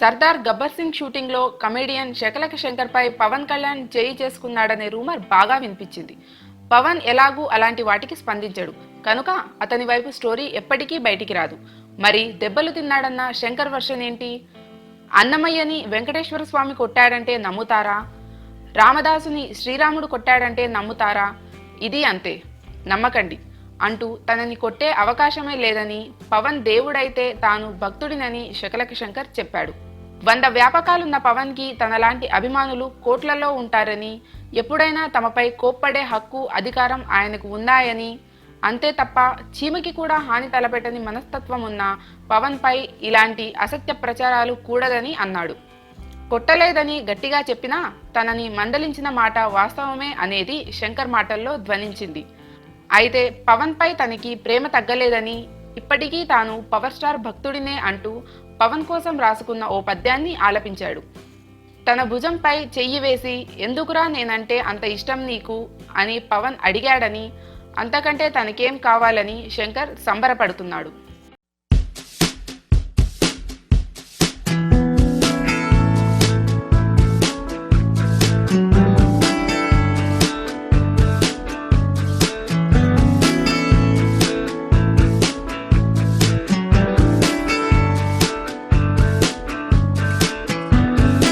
సర్దార్ గబ్బర్ సింగ్ షూటింగ్లో కమెడియన్ శకలక శంకర్పై పవన్ కళ్యాణ్ చేయి చేసుకున్నాడనే రూమర్ బాగా వినిపించింది. పవన్ ఎలాగూ అలాంటి వాటికి స్పందించడు. కనుక అతని వైపు స్టోరీ ఎప్పటికీ బయటికి రాదు. మరి దెబ్బలు తిన్నాడన్న శంకర్ వర్షన్ ఏంటి? అన్నమయ్యని వెంకటేశ్వర స్వామి కొట్టాడంటే నమ్ముతారా? రామదాసుని శ్రీరాముడు కొట్టాడంటే నమ్ముతారా? ఇది అంతే. నమ్మకండి. అంటూ తనని కొట్టే అవకాశమే లేదని పవన్ దేవుడైతే తాను భక్తుడినని శకలక శంకర్ చెప్పాడు. వంద వ్యాపకాలున్న పవన్కి తనలాంటి అభిమానులు కోట్లలో ఉంటారని ఎప్పుడైనా తమపై కోప్పడే హక్కు అధికారం ఆయనకు ఉన్నాయని. అంతే తప్ప చీమకి కూడా హాని తలపెట్టని మనస్తత్వం ఉన్న పవన్పై ఇలాంటి అసత్య ప్రచారాలు కూడదని అన్నాడు. కొట్టలేదని గట్టిగా చెప్పినా తనని మందలించిన మాట వాస్తవమే అనేది శంకర్ మాటల్లో ధ్వనించింది. అయితే పవన్పై తనకి ప్రేమ తగ్గలేదని ఇప్పటికీ తాను పవర్ స్టార్ భక్తుడినే అంటూ పవన్ కోసం రాసుకున్న ఓ పద్యాన్ని ఆలపించాడు. తన భుజంపై చెయ్యి వేసి ఎందుకురా నేనంటే అంత ఇష్టం నీకు? అని పవన్ అడిగాడని అంతకంటే తనకేం కావాలని శంకర్ సంబరపడుతున్నాడు.